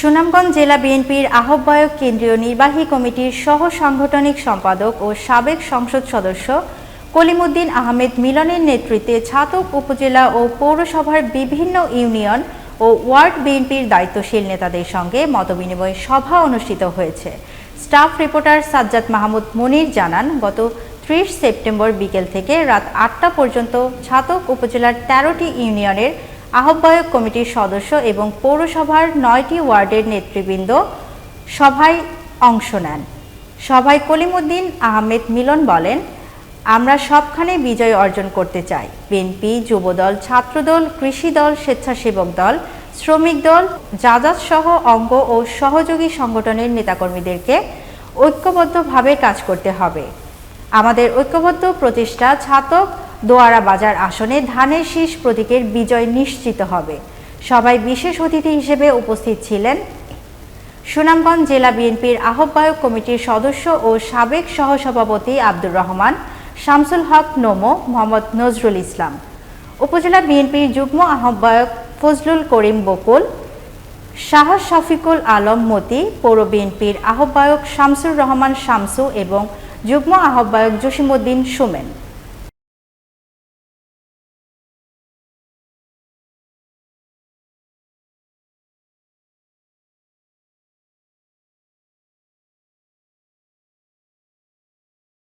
সুনামগঞ্জ জেলা বিএনপির আহ্বায়ক কেন্দ্রীয় নির্বাহী কমিটির সহ সাংগঠনিক সম্পাদক ও সাবেক সংসদ সদস্য কলিমুদ্দিন আহমেদ মিলনের নেতৃত্বে ছাতক উপজেলা ও পৌরসভার বিভিন্ন ইউনিয়ন ও ওয়ার্ড বিএনপির দায়িত্বশীল নেতাদের সঙ্গে মতবিনিময় সভা অনুষ্ঠিত হয়েছে। স্টাফ রিপোর্টার সাজ্জাদ মাহমুদ মনির জানান, গত ত্রিশ সেপ্টেম্বর বিকেল থেকে রাত আটটা পর্যন্ত ছাতক উপজেলার তেরোটি ইউনিয়নের আহ্বায়ক কমিটির সদস্য এবং পৌরসভার নয়টি ওয়ার্ডের নেতৃবৃন্দ সভায় অংশ নেন। সভায় কলিমুদ্দিন আহমেদ মিলন বলেন, আমরা সবখানে বিজয় অর্জন করতে চাই। বিএনপি, যুবদল, ছাত্রদল কৃষি দল স্বেচ্ছাসেবক দল, শ্রমিক দল যাজাত সহ অঙ্গ ও সহযোগী সংগঠনের নেতাকর্মীদেরকে ঐক্যবদ্ধভাবে কাজ করতে হবে। আমাদের ঐক্যবদ্ধ প্রতিষ্ঠা ছাতক দোয়ারা বাজার আসনে ধানের শীষ প্রতীকের বিজয় নিশ্চিত হবে। সবাই বিশেষ অতিথি হিসেবে উপস্থিত ছিলেন সুনামগঞ্জ জেলা বিএনপির আহ্বায়ক কমিটির সদস্য ও সাবেক সহসভাপতি আব্দুর রহমান, শামসুল হক নোমো, মোহাম্মদ নজরুল ইসলাম। উপজেলা বিএনপির যুগ্ম আহ্বায়ক ফজলুল করিম বকুল, শাহ শফিকুল আলম মতি, পৌর বিএনপির আহ্বায়ক শামসুর রহমান শামসু এবং যুগ্ম আহ্বায়ক জসিমউদ্দিন সুমেন।